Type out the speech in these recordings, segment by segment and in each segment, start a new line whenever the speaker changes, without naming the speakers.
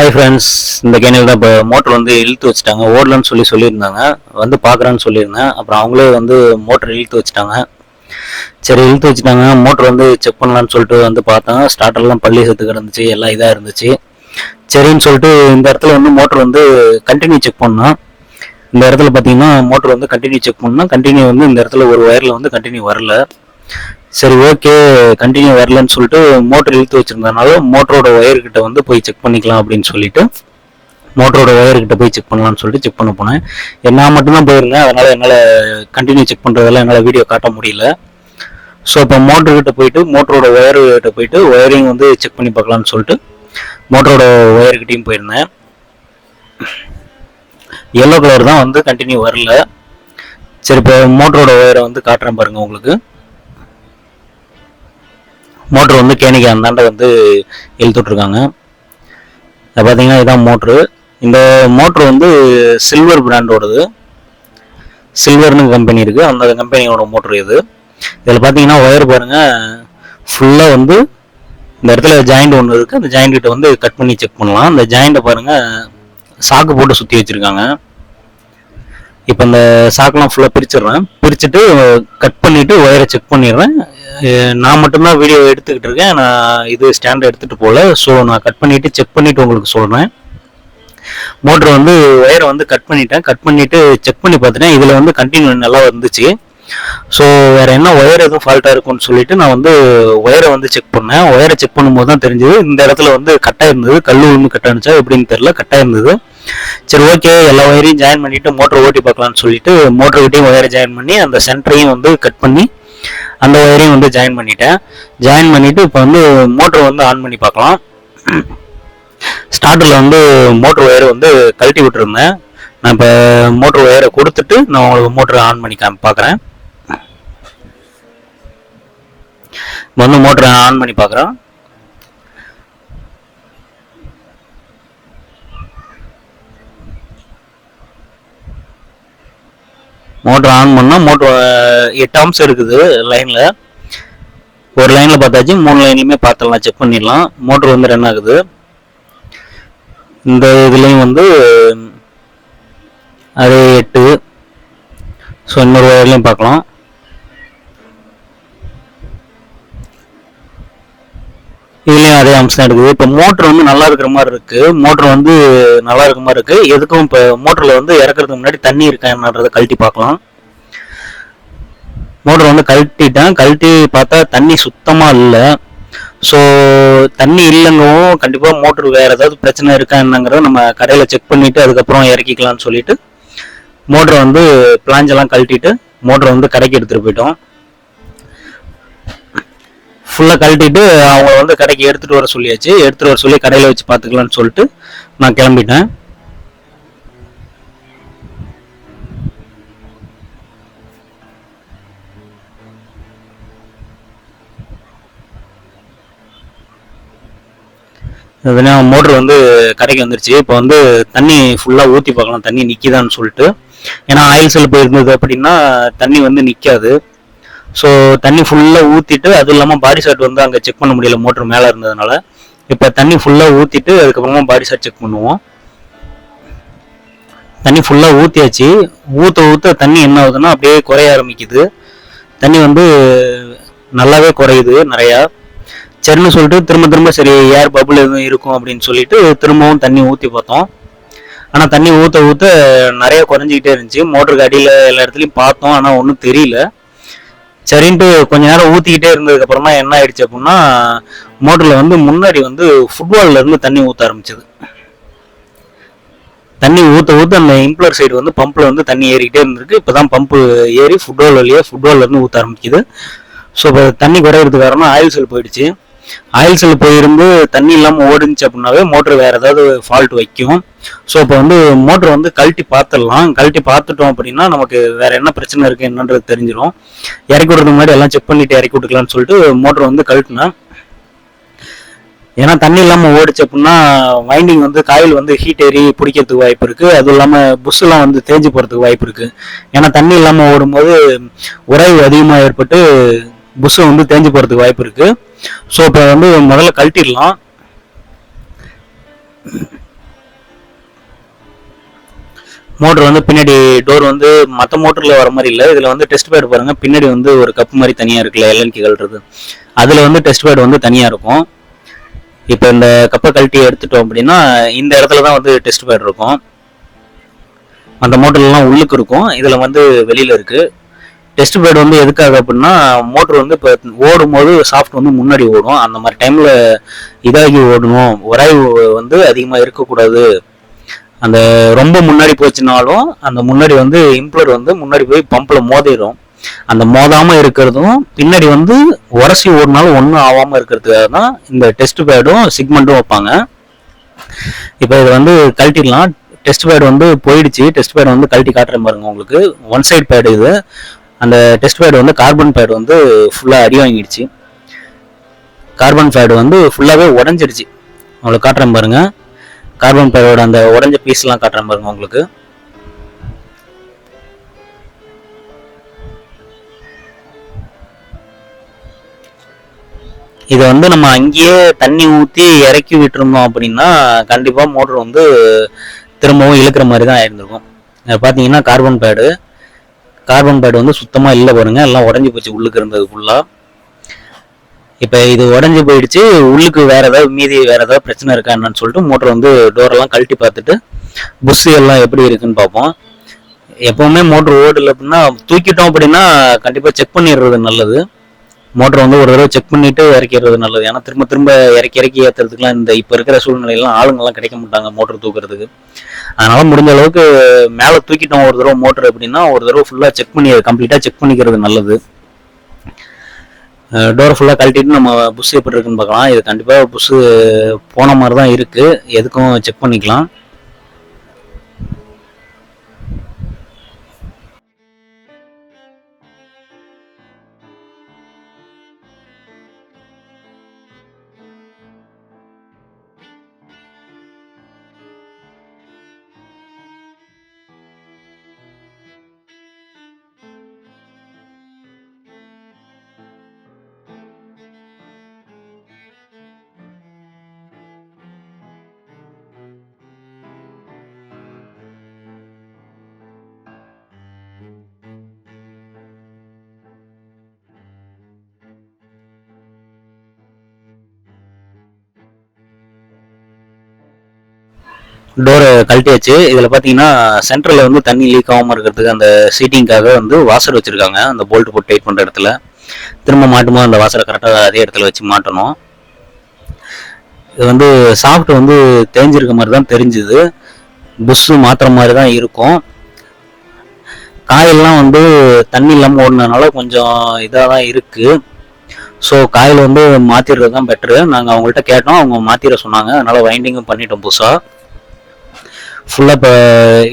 Hi friends இந்த canal தான் இப்போ மோட்டர் வந்து இழுத்து வச்சுட்டாங்க. ஓடலன்னு சொல்லி சொல்லியிருந்தாங்க. வந்து பார்க்குறேன்னு சொல்லியிருந்தேன். அப்புறம் அவங்களே வந்து மோட்டர் இழுத்து வச்சுட்டாங்க. சரி இழுத்து வச்சுட்டாங்க. மோட்டர் வந்து செக் பண்ணலான்னு சொல்லிட்டு வந்து பார்த்தேன். ஸ்டார்டர்லாம் பள்ளி செத்து கிடந்துச்சு. எல்லாம் இதாக இருந்துச்சு. சரின்னு சொல்லிட்டு இந்த இடத்துல வந்து மோட்டர் வந்து கண்டினியூ செக் பண்ணோம். இந்த இடத்துல பார்த்தீங்கன்னா மோட்டர் வந்து கண்டினியூ செக் பண்ணோம். கண்டினியூ வந்து இந்த இடத்துல ஒரு ஒயரில் வந்து கண்டினியூ வரல. சரி ஓகே கண்டினியூ வரலன்னு சொல்லிட்டு மோட்டர் இழுத்து வச்சிருந்தனால மோட்டரோட ஒயர்கிட்ட வந்து போய் செக் பண்ணிக்கலாம் அப்படின்னு சொல்லிட்டு மோட்டரோட ஒயர்கிட்ட போய் செக் பண்ணலாம்னு சொல்லிட்டு செக் பண்ண போனேன். நான் மட்டும்தான் போயிருந்தேன். அதனால் என்னால் கண்டினியூ செக் பண்ணுறதெல்லாம் என்னால் வீடியோ காட்ட முடியல. ஸோ இப்போ மோட்டர்கிட்ட போயிட்டு மோட்டரோட ஒயர்கிட்ட போயிட்டு ஒயரிங் வந்து செக் பண்ணி பார்க்கலாம்னு சொல்லிட்டு மோட்டரோட ஒயர்கிட்டையும் போயிருந்தேன். எல்லோ கலர் தான் வந்து கண்டினியூ வரல. சரி இப்போ மோட்டரோட ஒயரை வந்து காட்டுறேன் பாருங்கள் உங்களுக்கு. மோட்ரு வந்து கேணிக்கு அந்தாண்ட வந்து இழுத்துட்ருக்காங்க. அது பார்த்தீங்கன்னா இதான் மோட்ரு. இந்த மோட்ரு வந்து சில்வர் பிராண்டோடது. சில்வர்னு கம்பெனி இருக்குது அந்த கம்பெனியோட மோட்ரு இது. இதில் பார்த்தீங்கன்னா ஒயர் பாருங்கள் ஃபுல்லாக வந்து இந்த இடத்துல ஜாயிண்ட் ஒன்று இருக்குது அந்த ஜாயிண்ட் வந்து கட் பண்ணி செக் பண்ணலாம். அந்த ஜாயிண்ட்டை பாருங்கள் சாக்கு போட்டு சுற்றி வச்சுருக்காங்க. இப்போ இந்த சாக்கெலாம் ஃபுல்லாக பிரிச்சிடுறேன். பிரிச்சுட்டு கட் பண்ணிவிட்டு ஒயரை செக் பண்ணிடுறேன். நான் மட்டும்தான் வீடியோ எடுத்துக்கிட்டு இருக்கேன். நான் இது ஸ்டாண்ட் எடுத்துகிட்டு போகல ஸோ நான் கட் பண்ணிவிட்டு செக் பண்ணிவிட்டு உங்களுக்கு சொல்கிறேன் மோட்ரு வந்து ஒயரை வந்து கட் பண்ணிட்டேன். கட் பண்ணிவிட்டு செக் பண்ணி பார்த்துட்டேன். இதில் வந்து கண்டினியூ நல்லா வந்துச்சு. ஸோ வேறு என்ன ஒயர் எதுவும் ஃபால்ட்டாக இருக்கும்னு சொல்லிட்டு நான் வந்து ஒயரை வந்து செக் பண்ணேன். ஒயரை செக் பண்ணும்போது தான் தெரிஞ்சது இந்த இடத்துல வந்து கட்டாக இருந்தது கல் விழுந்து கட்டானுச்சா எப்படின்னு தெரில கட்டாக இருந்தது சரி ஓகே எல்லா ஒயரையும் ஜாயின் பண்ணிவிட்டு மோட்டர் ஓட்டி பார்க்கலான்னு சொல்லிட்டு மோட்டர் கிட்டையும் ஒயரை ஜாயின் பண்ணி அந்த சென்டரையும் வந்து கட் பண்ணி அந்த ஒயரையும் வந்து ஜாயின் பண்ணிட்டேன். ஜாயின் பண்ணிட்டு இப்போ வந்து மோட்டர் வந்து ஆன் பண்ணி பார்க்கலாம். ஸ்டார்டரில் வந்து மோட்டர் ஒயரை வந்து கழட்டி விட்டுருந்தேன். நான் இப்போ மோட்டர் ஒயரை கொடுத்துட்டு நான் உங்களுக்கு மோட்டரை ஆன் பண்ணி காமி பார்க்குறேன். இப்போ வந்து மோட்டரை ஆன் பண்ணி பார்க்குறேன். மோட்டர் ஆன் பண்ணால் மோட்டர் எட்டு ஆம்ஸ் இருக்குது லைனில் ஒரு லைனில் பார்த்தாச்சு மூணு லைன்லையுமே பார்த்துடலாம் செக் பண்ணிடலாம். மோட்ரு வந்து ரன் ஆகுது. இந்த இதுலேயும் வந்து அது எட்டு. ஸோ இன்னொரு வயர்லையும் பார்க்கலாம் இதுலேயும் அதே அம்சம் தான் இருக்குது இப்போ மோட்டர் வந்து நல்லா இருக்கிற மாதிரி இருக்கு. மோட்டர் வந்து நல்லா இருக்கிற மாதிரி இருக்கு. எதுக்கும் இப்போ மோட்டரில் வந்து இறக்குறதுக்கு முன்னாடி தண்ணி இருக்கா என்னன்றதை கழட்டி பார்க்கலாம். மோட்டர் வந்து கழட்டிட்டேன். கழட்டி பார்த்தா தண்ணி சுத்தமாக இல்லை. ஸோ தண்ணி இல்லைங்கவும் கண்டிப்பாக மோட்டர் வேறு ஏதாவது பிரச்சனை இருக்கா என்னங்கிறத நம்ம கடையில் செக் பண்ணிவிட்டு அதுக்கப்புறம் இறக்கிக்கலாம்னு சொல்லிட்டு மோட்டரை வந்து பிளாஞ்செல்லாம் கழட்டிட்டு மோட்டரை வந்து கடைக்கு எடுத்துகிட்டு போயிட்டோம். ஃபுல்லாக கழட்டிட்டு அவங்க வந்து கடைக்கு எடுத்துகிட்டு வர சொல்லியாச்சு. எடுத்துகிட்டு வர சொல்லி கடையில் வச்சு பார்த்துக்கலாம்னு சொல்லிட்டு நான் கிளம்பிட்டேன். அதுனா மோட்ரு வந்து கடைக்கு வந்துருச்சு. இப்போ வந்து தண்ணி ஃபுல்லாக ஊற்றி பார்க்கலாம். தண்ணி நிற்கிதான்னு சொல்லிட்டு. ஏன்னா ஆயில் செல் போயிருந்தது அப்படின்னா தண்ணி வந்து நிற்காது ஸோ தண்ணி ஃபுல்லாக ஊற்றிட்டு அதுவும் இல்லாமல் பாடி ஷாட் வந்து அங்கே செக் பண்ண முடியல மோட்ரு மேலே இருந்ததுனால. இப்போ தண்ணி ஃபுல்லாக ஊற்றிட்டு அதுக்கப்புறமா பாடி ஷாட் செக் பண்ணுவோம். தண்ணி ஃபுல்லாக ஊற்றியாச்சு ஊற்ற ஊற்ற தண்ணி என்ன ஆகுதுன்னா அப்படியே குறைய ஆரம்பிக்குது. தண்ணி வந்து நல்லாவே குறையுது நிறையா. சரின்னு சொல்லிட்டு திரும்ப திரும்ப சரி ஏர் பபுள் எதுவும் இருக்கும் அப்படின்னு சொல்லிட்டு திரும்பவும் தண்ணி ஊற்றி பார்த்தோம். ஆனால் தண்ணி ஊற்ற ஊற்ற நிறைய குறைஞ்சிக்கிட்டே இருந்துச்சு. மோட்டருக்கு அடியில் எல்லா இடத்துலையும் பார்த்தோம் ஆனால் ஒன்றும் தெரியல. சரின்ட்டு கொஞ்ச நேரம் ஊற்றிக்கிட்டே இருந்ததுக்கு அப்புறமா என்ன ஆயிடுச்சு அப்படின்னா மோட்டரில் வந்து முன்னாடி வந்து ஃபுட்பால்ல இருந்து தண்ணி ஊற்ற ஆரம்பிச்சது. தண்ணி ஊற்ற ஊற்ற அந்த இம்ப்ளர் சைடு வந்து பம்பில் வந்து தண்ணி ஏறிக்கிட்டே இருந்திருக்கு. இப்போ தான் பம்பு ஏறி ஃபுட்பால் வழியாக ஃபுட்பால்ல இருந்து ஊற்ற ஆரம்பிக்குது. ஸோ இப்போ தண்ணி குறையிறதுக்கு காரணம் ஆயில் செல் போயிடுச்சு. ஆயில் செல் போயிருந்து தண்ணி இல்லாமல் ஓடுச்சு அப்படின்னாவே மோட்ரு வேறு ஏதாவது ஃபால்ட் வைக்கும். ஸோ இப்போ வந்து மோட்ரு வந்து கழட்டி பார்த்துடலாம். கழட்டி பார்த்துட்டோம் அப்படின்னா நமக்கு வேறு என்ன பிரச்சனை இருக்குது என்னன்றது தெரிஞ்சிடும் இறக்கி விடுறதுக்கு முன்னாடி எல்லாம் செக் பண்ணிட்டு இறக்கி விட்டுக்கலாம்னு சொல்லிட்டு மோட்ரு வந்து கழட்டினேன் ஏன்னா தண்ணி இல்லாமல் ஓடிச்சு அப்படின்னா வைண்டிங் வந்து காயில் வந்து ஹீட் ஏறி பிடிக்கிறதுக்கு வாய்ப்பு இருக்குது அதுவும் இல்லாமல் புஷ்ஷெலாம் வந்து தேஞ்சு போகிறதுக்கு வாய்ப்பு இருக்குது ஏன்னா தண்ணி இல்லாமல் ஓடும்போது உராய்வு அதிகமாக ஏற்பட்டு புஷ்ஷம் வந்து தேஞ்சு போகிறதுக்கு வாய்ப்பு இருக்குது ஸோ இப்போ வந்து முதல்ல கழட்டிடலாம். மோட்டர் வந்து பின்னாடி டோர் வந்து மற்ற மோட்டரில் வர மாதிரி இல்லை. இதில் வந்து டெஸ்ட் பேட் பாருங்கள் பின்னாடி வந்து ஒரு கப்பு மாதிரி தனியாக இருக்குல்ல எல்என்கி கழுறது அதில் வந்து டெஸ்ட் பேட் வந்து தனியாக இருக்கும். இப்போ இந்த கப்பை கழட்டி எடுத்துட்டோம் அப்படின்னா இந்த இடத்துல தான் வந்து டெஸ்ட் பேட் இருக்கும். அந்த மோட்டர்லாம் உள்ளுக்கு இருக்கும். இதில் வந்து வெளியில் இருக்குது டெஸ்ட் பேட் வந்து எதுக்காக அப்படின்னா மோட்ரு வந்து இப்போ ஓடும் போது சாஃப்ட் வந்து முன்னாடி ஓடும். அந்த மாதிரி டைமில் இதாகி ஓடணும். உராய்வு வந்து அதிகமாக இருக்கக்கூடாது. அந்த ரொம்ப முன்னாடி போச்சுனாலும் அந்த முன்னாடி வந்து இம்ப்ளர் வந்து முன்னாடி போய் பம்பில் மோதிடும். அந்த மோதாமல் இருக்கிறதும் பின்னாடி வந்து உரசி ஓடினாலும் ஒன்றும் ஆகாமல் இருக்கிறதுக்காக தான் இந்த டெஸ்ட் பேடும் சிக்மெண்ட்டும் வைப்பாங்க. இப்போ இதை வந்து கழட்டிடலாம். டெஸ்ட் பேட் வந்து போயிடுச்சு. டெஸ்ட் பேட் வந்து கழட்டி காட்டுற பாருங்க உங்களுக்கு. ஒன் சைடு பேடு இது. அந்த டெஸ்ட் பேட் வந்து கார்பன் பேட் வந்து ஃபுல்லாக அடி வாங்கிடுச்சு. கார்பன் பேடு வந்து ஃபுல்லாகவே உடஞ்சிடுச்சு. உங்களுக்கு காட்டுறேன் பாருங்க. கார்பன் பேடோட அந்த உடஞ்ச பீஸ்லாம் காட்டுறேன் பாருங்க உங்களுக்கு. இதை வந்து நம்ம அங்கேயே தண்ணி ஊற்றி இறக்கி விட்டுருந்தோம் அப்படின்னா கண்டிப்பாக மோட்ரு வந்து திரும்பவும் இழுக்கிற மாதிரி தான் ஆயிருந்திருக்கும் பார்த்தீங்கன்னா கார்பன் பேடு கார்பன் பேட் வந்து சுத்தமாக இல்லை பாருங்க. எல்லாம் உடஞ்சி போச்சு உள்ளுக்கு இருந்தது ஃபுல்லாக இப்போ இது உடஞ்சி போயிடுச்சு. உள்ளுக்கு வேறு ஏதாவது மீதி வேறு ஏதாவது பிரச்சனை இருக்கா என்னன்னு சொல்லிட்டு மோட்டர் வந்து டோரெல்லாம் கழட்டி பார்த்துட்டு புஷ் எல்லாம் எப்படி இருக்குன்னு பார்ப்போம். எப்போவுமே மோட்ரு ஓடல அப்படின்னா தூக்கிட்டோம் அப்படின்னா கண்டிப்பாக செக் பண்ணிடுறது நல்லது. மோட்டர் வந்து ஒரு தடவை செக் பண்ணிட்டு இறக்கிடுறது நல்லது. ஏன்னா திரும்ப திரும்ப இறக்கி இறக்கி ஏற்றுறதுக்குலாம் இந்த இப்போ இருக்கிற சூழ்நிலையெல்லாம் ஆளுங்கள்லாம் கிடைக்க மாட்டாங்க மோட்டர் தூக்குறதுக்கு. அதனால முடிஞ்ச அளவுக்கு மேலே தூக்கிட்டோம் ஒரு தடவை மோட்டர் அப்படின்னா ஒரு தடவை ஃபுல்லாக செக் பண்ணி கம்ப்ளீட்டாக செக் பண்ணிக்கிறது நல்லது. டோரை ஃபுல்லாக கழட்டிட்டு நம்ம புஷ் எப்படி இருக்குன்னு பார்க்கலாம். இது கண்டிப்பாக புஷ் போன மாதிரி தான் இருக்குது எதுக்கும் செக் பண்ணிக்கலாம். டோரை கழட்டியாச்சு. இதில் பார்த்தீங்கன்னா சென்டரில் வந்து தண்ணி லீக் ஆகாமல் இருக்கிறதுக்கு அந்த சீட்டிங்காக வந்து வாசர் வச்சுருக்காங்க. அந்த போல்ட்டு போட்டு டைட் பண்ணுற இடத்துல. திரும்ப மாட்டும்போது அந்த வாசரை கரெக்டாக அதே இடத்துல வச்சு மாட்டணும். இது வந்து சாஃப்ட் வந்து தேஞ்சிருக்க மாதிரி தான் தெரிஞ்சுது. புஷ்ஷு மாற்றுற மாதிரி தான் இருக்கும். காயெல்லாம் வந்து தண்ணி இல்லாமல் ஓடினதுனால கொஞ்சம் இதாக தான் இருக்குது ஸோ காயில் வந்து மாற்றிடுறது தான் பெட்ரு நாங்கள் அவங்கள்ட்ட கேட்டோம். அவங்க மாற்றிட சொன்னாங்க. அதனால் வைண்டிங்கும் பண்ணிட்டோம் புதுசாக ஃபுல்லாக இப்போ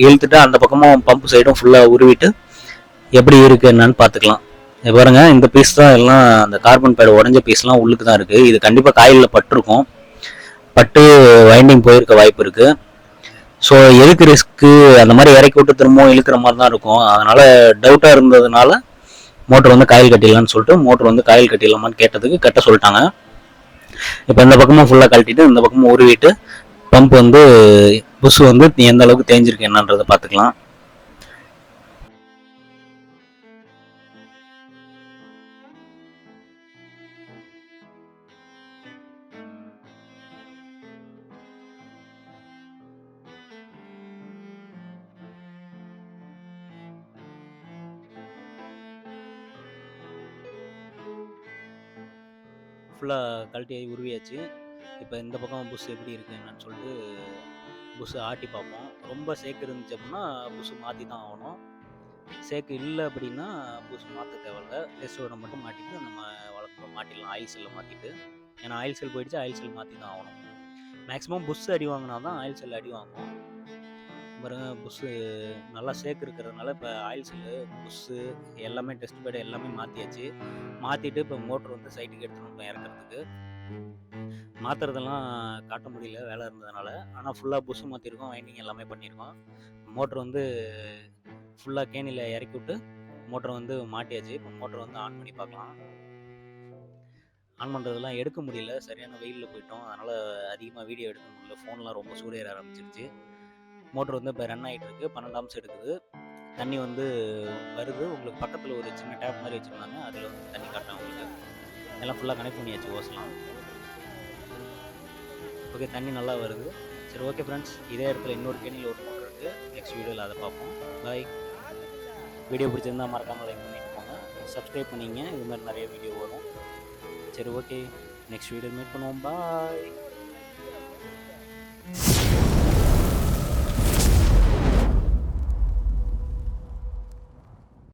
இழுத்துட்டு அந்த பக்கமும் பம்ப் சைடும் ஃபுல்லாக உருவிட்டு எப்படி இருக்குது என்னன்னு பார்த்துக்கலாம். பாருங்க இந்த பீஸ் தான் எல்லாம் அந்த கார்பன் பேட் உடஞ்ச பீஸ்லாம் உள்ளுக்கு தான் இருக்குது இது கண்டிப்பாக காயிலில் பட்டிருக்கும். பட்டு வைண்டிங் போயிருக்க வாய்ப்பு இருக்குது ஸோ எதுக்கு ரிஸ்க்கு அந்த மாதிரி இறக்கி விட்டு திரும்பவும் இழுக்கிற மாதிரி தான் இருக்கும். அதனால் டவுட்டாக இருந்ததுனால மோட்டர் வந்து காயில் கட்டிடலான்னு சொல்லிட்டு மோட்டர் வந்து காயில் கட்டிடலாமான்னு கேட்டதுக்கு கட்ட சொல்லிட்டாங்க. இப்போ இந்த பக்கமும் ஃபுல்லாக கழட்டிட்டு இந்த பக்கமும் உருவிட்டு பம்ப் வந்து புஷ் வந்து எந்த அளவுக்கு தேஞ்சிருக்கு என்னன்றதை பார்த்துக்கலாம். ஃபுல்லாக கழட்டி உருவியாச்சு. இப்போ இந்த பக்கம் புஷ் எப்படி இருக்குது என்னன்னு சொல்லிட்டு புஷ்ஷை ஆட்டி பார்ப்போம். ரொம்ப சேக்கு இருந்துச்சு அப்படின்னா புஷ் மாற்றி தான் ஆகணும். சேக்கு இல்லை அப்படின்னா புஷ் மாற்ற தேவையில்ல. டெஸ்ட்டோட மட்டும் மாட்டிட்டு நம்ம வளர்க்குறோம் மாட்டிடலாம். ஆயில் செல்லை மாற்றிட்டு ஏன்னா ஆயில் செல் போயிடுச்சு ஆயில் செல் மாற்றி தான் ஆகணும். மேக்ஸிமம் புஷ் அடி வாங்கினா தான் ஆயில் செல் அடி வாங்கும். பாருங்க புஷ்ஷு நல்லா சேக்கு இருக்கிறதுனால இப்போ ஆயில் செல்லு புஷ்ஷு எல்லாமே டெஸ்ட் பேடு எல்லாமே மாற்றியாச்சு மாற்றிட்டு இப்போ மோட்ரு வந்து சைட்டுக்கு எடுத்துகிட்டு வந்து இறக்குறதுக்கு. மாற்றுறதெல்லாம் காட்ட முடியல வேலை இருந்ததுனால. ஆனால் ஃபுல்லாக புஷ் மாற்றிருக்கோம் வைண்டிங் எல்லாமே பண்ணியிருக்கோம் மோட்ரு வந்து ஃபுல்லாக கேணியில் இறக்கி விட்டு மோட்டர் வந்து மாட்டியாச்சு. இப்போ மோட்டர் வந்து ஆன் பண்ணி பார்க்கலாம். ஆன் பண்ணுறதெல்லாம் எடுக்க முடியல. சரியான வெயிலில் போயிட்டோம். அதனால் அதிகமாக வீடியோ எடுக்க முடியல. ஃபோன்லாம் ரொம்ப சூடேற ஆரம்பிச்சிருச்சு. மோட்ரு வந்து இப்போ ரன் ஆகிட்டு இருக்குது பன்னெண்டு அம்ஸ் எடுக்குது. தண்ணி வந்து வருது. உங்களுக்கு பக்கத்தில் ஒரு சின்ன டேப் மாதிரி வச்சுருந்தாங்க. அதில் வந்து தண்ணி காட்டுறேன் உங்களுக்கு. எல்லாம் ஃபுல்லாக கனெக்ட் பண்ணியாச்சு ஓஸ்லாம் ஓகே தண்ணி நல்லா வருது. சரி ஓகே ஃப்ரெண்ட்ஸ் இதே இடத்துல இன்னொரு கேணியில் ஒரு மோட்டர் இருக்குது நெக்ஸ்ட் வீடியோவில் அதை பார்ப்போம். பாய் வீடியோ பிடிச்சிருந்தா மறக்காமல் லைக் பண்ணிட்டு போங்க. சப்ஸ்கிரைப் பண்ணிங்க. இது மாதிரி நிறைய வீடியோ வரும். சரி ஓகே நெக்ஸ்ட் வீடியோ மீட் பண்ணுவோம். பாய்